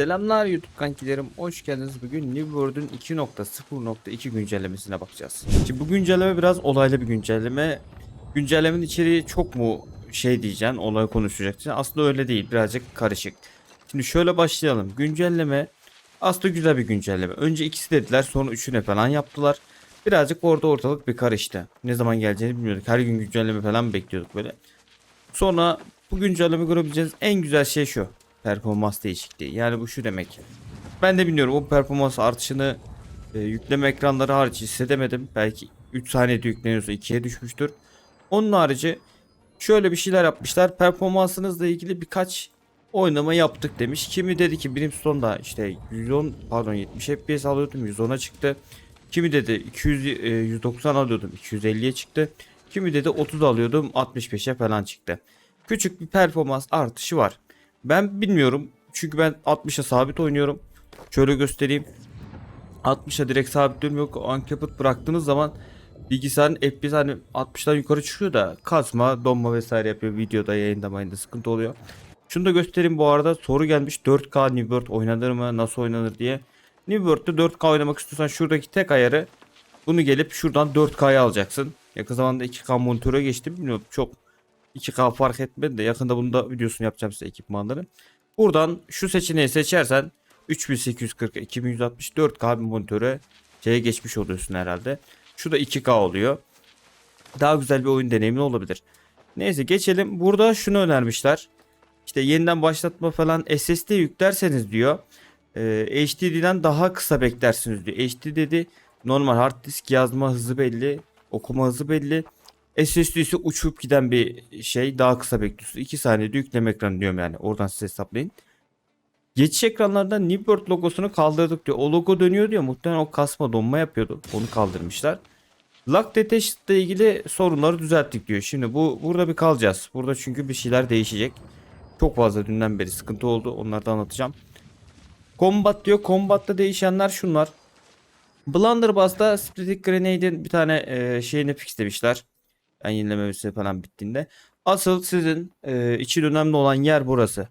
Selamlar YouTube kankilerim. Hoş geldiniz. Bugün New World'ün 2.0.2 güncellemesine bakacağız. Şimdi bu güncelleme biraz olaylı bir güncelleme. Güncellemenin içeriği çok mu şey diyeceksin, olay konuşacaksın. Aslında öyle değil. Birazcık karışık. Şimdi şöyle başlayalım. Güncelleme aslında güzel bir güncelleme. Önce ikisi dediler, sonra üçüne falan yaptılar. Birazcık orada ortalık bir karıştı. Ne zaman geleceğini bilmiyorduk. Her gün güncelleme falan bekliyorduk böyle. Sonra bu güncelleme görebileceğiniz en güzel şey şu. Performans değişikliği. Yani bu şu demek. Ben de bilmiyorum o performans artışını e, yükleme ekranları hariç hissedemedim. Belki 3 saniyede yükleniyorsa 2'ye düşmüştür. Onun harici şöyle bir şeyler yapmışlar. Performansınızla ilgili birkaç oynama yaptık demiş. Kimi dedi ki Brimstone'da işte 110 pardon 70 FPS alıyordum 110'a çıktı. Kimi dedi 200 e, 190 alıyordum 250'ye çıktı. Kimi dedi 30 alıyordum 65'e falan çıktı. Küçük bir performans artışı var. Ben bilmiyorum çünkü ben 60'a sabit oynuyorum. Şöyle göstereyim. 60'a direkt sabitliyorum yok uncapped bıraktığınız zaman bilgisayarın FPS hani 60'dan yukarı çıkıyor da kasma, donma vesaire yapıyor. Videoda yayında mayında sıkıntı oluyor. Şunu da göstereyim bu arada soru gelmiş 4K New World oynanır mı nasıl oynanır diye. New World'de 4K oynamak istiyorsan şuradaki tek ayarı bunu gelip şuradan 4K'ya alacaksın. Yakın zamanda 2K monitöre geçtim bilmiyorum çok 2K fark etmedi de yakında bunu da videosunu yapacağım size ekipmanları. Buradan şu seçeneği seçersen 3840 2160 4K bir monitöre şeye geçmiş oluyorsun herhalde. Şu da 2K oluyor. Daha güzel bir oyun deneyimi olabilir. Neyse geçelim. Burada şunu önermişler. İşte yeniden başlatma falan SSD yüklerseniz diyor. E, HDD'den daha kısa beklersiniz diyor. HD dedi normal hard disk yazma hızı belli. Okuma hızı belli. SSD ise uçup giden bir şey daha kısa bekliyorsun. 2 saniyede yükleme ekranı diyorum yani. Oradan siz hesaplayın. Geçiş ekranlarında New World logosunu kaldırdık diyor. O logo dönüyor diyor. Muhtemelen o kasma donma yapıyordu. Onu kaldırmışlar. Lock Detached ile ilgili sorunları düzelttik diyor. Şimdi bu burada bir kalacağız. Burada çünkü bir şeyler değişecek. Çok fazla dünden beri sıkıntı oldu. Onları da anlatacağım. Combat diyor. Combat'ta değişenler şunlar. Blunderbuss'ta Splitting Grenade'in bir tane e, şeyini fixlemişler. Yani yenilememesi falan bittiğinde. Asıl sizin e, için önemli olan yer burası.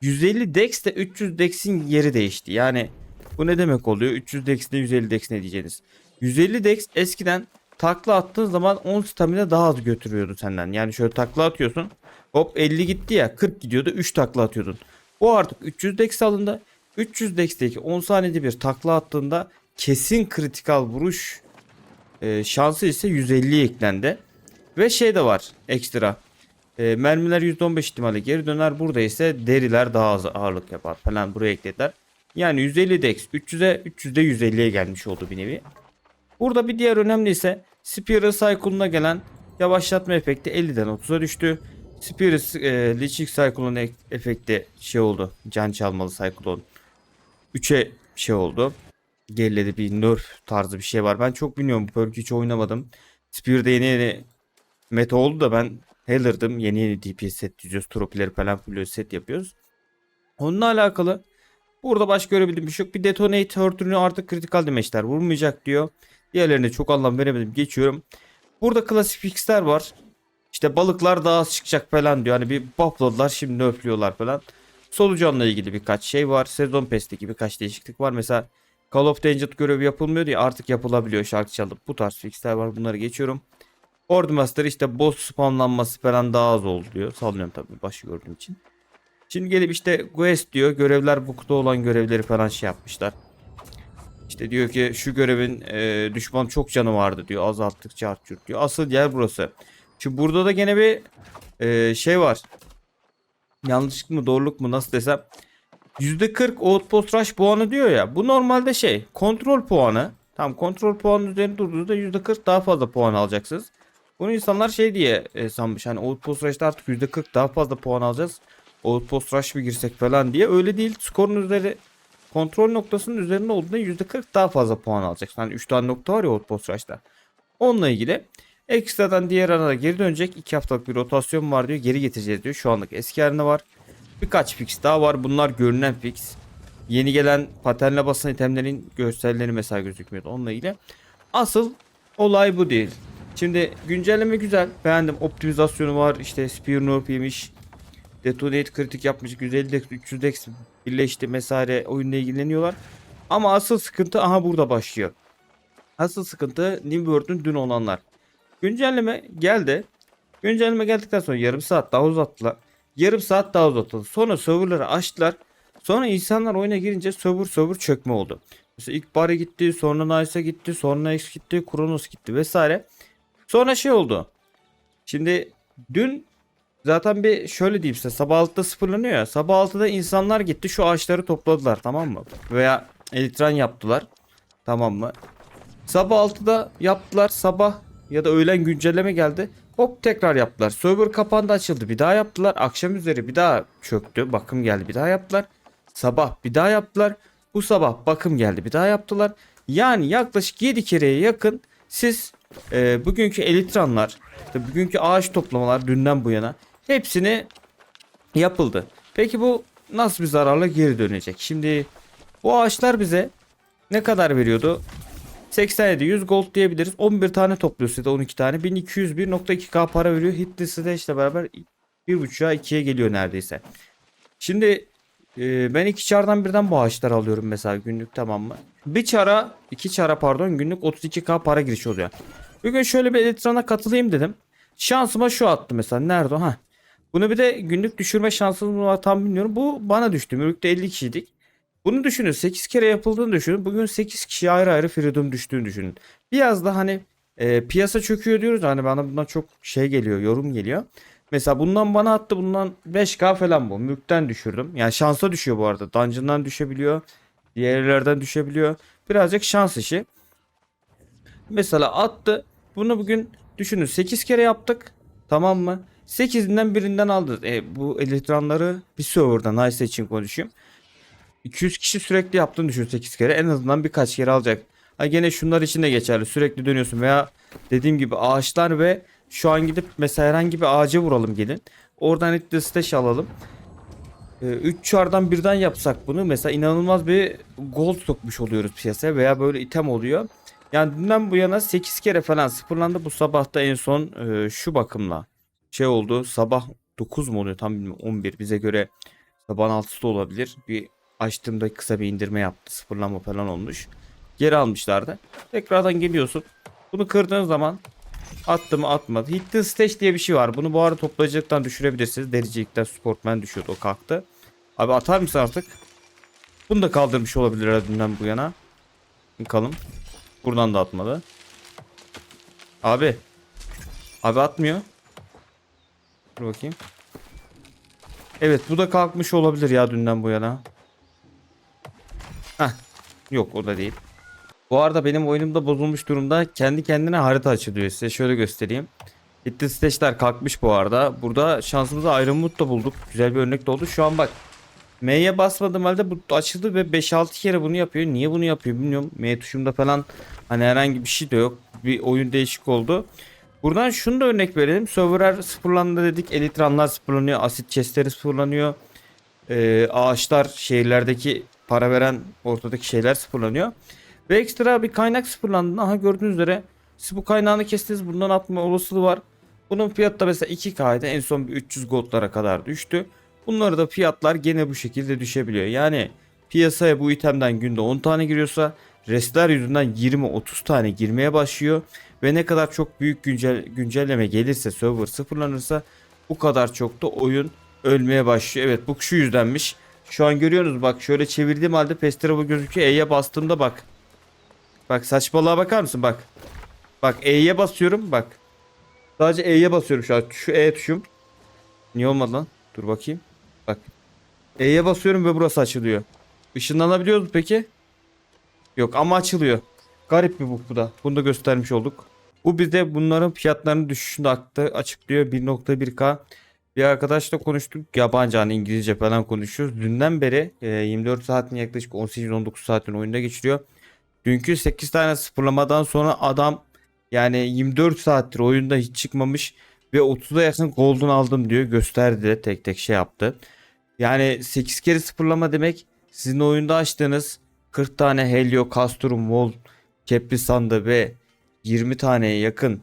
150 dex ile 300 dex'in yeri değişti. Yani bu ne demek oluyor? 300 dex ile 150 dex ne diyeceğiniz? 150 dex eskiden takla attığın zaman 10 stamina daha az götürüyordu senden. Yani şöyle takla atıyorsun. Hop 50 gitti ya 40 gidiyordu 3 takla atıyordun. Bu artık 300 dex alındı. 300 dex'teki 10 saniyede bir takla attığında kesin kritikal vuruş e, şansı ise 150'ye eklendi. Ve şey de var ekstra. E, mermiler %15 ihtimalle geri döner. Burada ise deriler daha az ağırlık yapar falan buraya eklediler. Yani 150 dex 300'e 300'de 150'ye gelmiş oldu bir nevi. Burada bir diğer önemli ise Spear Cycle'ına gelen yavaşlatma efekti 50'den 30'a düştü. Spear e, Leeching Cycle'ın efekti şey oldu. Can çalmalı Cyclone 3'e şey oldu. Geriledi bir nerf tarzı bir şey var. Ben çok bilmiyorum bu hiç oynamadım. Spear'da yeni yeni meta oldu da ben Heller'dım. Yeni yeni DPS set düzüyoruz. Tropileri falan full set yapıyoruz. Onunla alakalı burada başka görebildiğim bir şey yok. Bir detonate hurt'ünü artık kritikal demeçler vurmayacak diyor. Diğerlerine çok anlam veremedim. Geçiyorum. Burada klasik fixler var. İşte balıklar daha az çıkacak falan diyor. Hani bir buffladılar şimdi öflüyorlar falan. Solucanla ilgili birkaç şey var. Sezon Pass'teki birkaç değişiklik var. Mesela Call of the Angel görevi yapılmıyor diye artık yapılabiliyor şarkı çalıp. Bu tarz fixler var. Bunları geçiyorum. Horde Master işte boss spamlanması falan daha az oldu diyor. Sallıyorum tabii başı gördüğüm için. Şimdi gelip işte quest diyor. Görevler book'ta olan görevleri falan şey yapmışlar. İşte diyor ki şu görevin e, düşman çok canı vardı diyor. Azalttıkça artıyor diyor. Asıl yer burası. Şimdi burada da gene bir e, şey var. Yanlışlık mı doğruluk mu nasıl desem. %40 outpost rush puanı diyor ya. Bu normalde şey kontrol puanı. Tam kontrol puanı üzerinde durduğunuzda %40 daha fazla puan alacaksınız. Bunu insanlar şey diye e, sanmış. Hani outpost rush'ta artık %40 daha fazla puan alacağız. Outpost rush mı girsek falan diye. Öyle değil. Skorun üzeri kontrol noktasının üzerinde olduğunda %40 daha fazla puan alacaksın. Hani 3 tane nokta var ya outpost rush'ta. Onunla ilgili ekstradan diğer arada geri dönecek. 2 haftalık bir rotasyon var diyor. Geri getireceğiz diyor. Şu anlık eski haline var. Birkaç fix daha var. Bunlar görünen fix. Yeni gelen paternle basan itemlerin görselleri mesela gözükmüyordu onunla ilgili. Asıl olay bu değil. Şimdi güncelleme güzel. Beğendim. Optimizasyonu var. İşte Spear Nerf yemiş. Detonate kritik yapmış 150 dex 300 dex birleşti vesaire oyunla ilgileniyorlar. Ama asıl sıkıntı aha burada başlıyor. Asıl sıkıntı New World'ün dün olanlar. Güncelleme geldi. Güncelleme geldikten sonra yarım saat daha uzattılar. Yarım saat daha uzatıldı. Sonra serverları açtılar. Sonra insanlar oyuna girince server server çökme oldu. Mesela ilk Bari gitti, sonra Nice'a gitti, sonra X gitti, Kronos gitti vesaire. Sonra şey oldu. Şimdi dün zaten bir şöyle diyeyim size sabah 6'da sıfırlanıyor ya. Sabah 6'da insanlar gitti şu ağaçları topladılar tamam mı? Veya elitran yaptılar. Tamam mı? Sabah 6'da yaptılar sabah ya da öğlen güncelleme geldi. Hop tekrar yaptılar. Server kapandı açıldı. Bir daha yaptılar. Akşam üzeri bir daha çöktü. Bakım geldi. Bir daha yaptılar. Sabah bir daha yaptılar. Bu sabah bakım geldi. Bir daha yaptılar. Yani yaklaşık 7 kereye yakın siz e, bugünkü elitranlar, bugünkü ağaç toplamalar dünden bu yana hepsini yapıldı. Peki bu nasıl bir zararla geri dönecek? Şimdi bu ağaçlar bize ne kadar veriyordu? 87 100 gold diyebiliriz. 11 tane topluyorsa da 12 tane 1201.2k para veriyor. Hit listede işte beraber 1.5'a 2'ye geliyor neredeyse. Şimdi e, ben iki çardan birden bu ağaçları alıyorum mesela günlük tamam mı? Bir çara iki çara pardon günlük 32k para giriş oluyor. Bugün şöyle bir elektrona katılayım dedim. Şansıma şu attı mesela. Nerede o? Ha. Bunu bir de günlük düşürme şansımız mı var tam bilmiyorum. Bu bana düştü. Mürük'te 50 kişiydik. Bunu düşünün 8 kere yapıldığını düşünün. Bugün 8 kişiye ayrı ayrı freedom düştüğünü düşünün. Biraz da hani e, piyasa çöküyor diyoruz. Hani bana bundan çok şey geliyor yorum geliyor. Mesela bundan bana attı bundan 5k falan bu. Mülkten düşürdüm. Yani şansa düşüyor bu arada. Dungeon'dan düşebiliyor. Diğer yerlerden düşebiliyor. Birazcık şans işi. Mesela attı. Bunu bugün düşünün 8 kere yaptık. Tamam mı? 8'inden birinden aldı. E, bu elektronları bir serverda Nice için konuşayım. 200 kişi sürekli yaptığını düşün 8 kere. En azından birkaç kere alacak. Ha gene şunlar için de geçerli. Sürekli dönüyorsun veya dediğim gibi ağaçlar ve şu an gidip mesela herhangi bir ağaca vuralım gelin. Oradan hit stash alalım. 3 çardan birden yapsak bunu mesela inanılmaz bir gold sokmuş oluyoruz piyasaya veya böyle item oluyor. Yani dünden bu yana 8 kere falan sıfırlandı. Bu sabah da en son e, şu bakımla şey oldu. Sabah 9 mu oluyor tam bilmiyorum 11 bize göre sabahın 6'sı da olabilir. Bir açtığımda kısa bir indirme yaptı. Sıfırlama falan olmuş. Geri almışlardı. Tekrardan geliyorsun. Bunu kırdığın zaman attı mı atmadı. Hidden Stage diye bir şey var. Bunu bu arada toplayıcılıktan düşürebilirsiniz. Dericilikten Sportman düşüyordu o kalktı. Abi atar mısın artık? Bunu da kaldırmış olabilir dünden bu yana. Bakalım. Buradan da atmadı. Abi. Abi atmıyor. Dur bakayım. Evet bu da kalkmış olabilir ya dünden bu yana. Heh. Yok o da değil. Bu arada benim oyunumda bozulmuş durumda kendi kendine harita açılıyor. Size şöyle göstereyim. Hidden Stage'ler kalkmış bu arada. Burada şansımıza Mood da bulduk. Güzel bir örnek de oldu. Şu an bak. M'ye basmadığım halde bu açıldı ve 5-6 kere bunu yapıyor. Niye bunu yapıyor bilmiyorum. M tuşumda falan hani herhangi bir şey de yok. Bir oyun değişik oldu. Buradan şunu da örnek verelim. Serverler sıfırlandı dedik. Elitranlar sıfırlanıyor. Asit chestleri sıfırlanıyor. Ee, ağaçlar şehirlerdeki para veren ortadaki şeyler sıfırlanıyor. Ve ekstra bir kaynak sıfırlandığında aha gördüğünüz üzere siz bu kaynağını kestiniz bundan atma olasılığı var. Bunun fiyatı da mesela 2K'ydı en son bir 300 goldlara kadar düştü. Bunları da fiyatlar gene bu şekilde düşebiliyor. Yani piyasaya bu itemden günde 10 tane giriyorsa restler yüzünden 20-30 tane girmeye başlıyor. Ve ne kadar çok büyük güncel, güncelleme gelirse server sıfırlanırsa bu kadar çok da oyun ölmeye başlıyor. Evet bu şu yüzdenmiş. Şu an görüyorsunuz bak şöyle çevirdiğim halde Pestere bu gözüküyor. E'ye bastığımda bak. Bak saçmalığa bakar mısın bak. Bak E'ye basıyorum bak. Sadece E'ye basıyorum şu an. Şu E tuşum. Niye olmadı lan? Dur bakayım. Bak. E'ye basıyorum ve burası açılıyor. Işınlanabiliyor mu peki? Yok ama açılıyor. Garip bir bu bu da. Bunu da göstermiş olduk. Bu bize bunların fiyatlarının düşüşünde aktı açıklıyor. 1.1K. Bir arkadaşla konuştuk. Yabancı hani İngilizce falan konuşuyoruz. Dünden beri e, 24 saatin yaklaşık 18-19 saatin oyunda geçiriyor. Dünkü 8 tane sıfırlamadan sonra adam yani 24 saattir oyunda hiç çıkmamış ve 30'a yakın golden aldım diyor. Gösterdi de tek tek şey yaptı. Yani 8 kere sıfırlama demek sizin oyunda açtığınız 40 tane Helio, Castrum, Vol, Kepri sandı ve 20 taneye yakın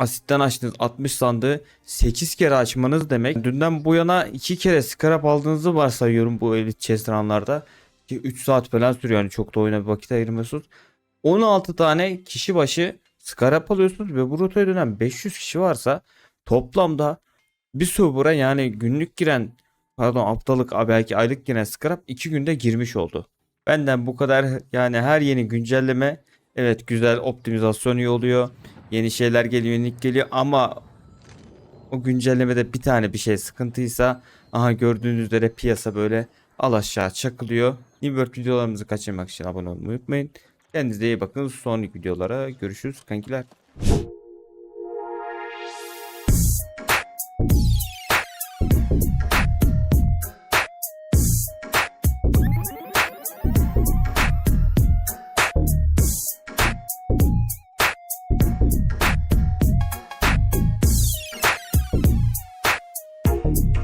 asitten açtığınız 60 sandığı 8 kere açmanız demek. Dünden bu yana 2 kere scrap aldığınızı varsayıyorum bu elit chest run'larda. Ki 3 saat falan sürüyor yani çok da oyuna bir vakit ayırmıyorsunuz. 16 tane kişi başı scrap alıyorsunuz ve bu rotaya dönen 500 kişi varsa toplamda bir server'a yani günlük giren pardon haftalık belki aylık giren scrap 2 günde girmiş oldu. Benden bu kadar yani her yeni güncelleme evet güzel optimizasyon iyi oluyor. Yeni şeyler geliyor, unik geliyor ama o güncellemede bir tane bir şey sıkıntıysa aha gördüğünüz üzere piyasa böyle al aşağı çakılıyor. New World videolarımızı kaçırmak için abone olmayı unutmayın. Kendinize iyi bakın. Sonraki videolara görüşürüz kankiler.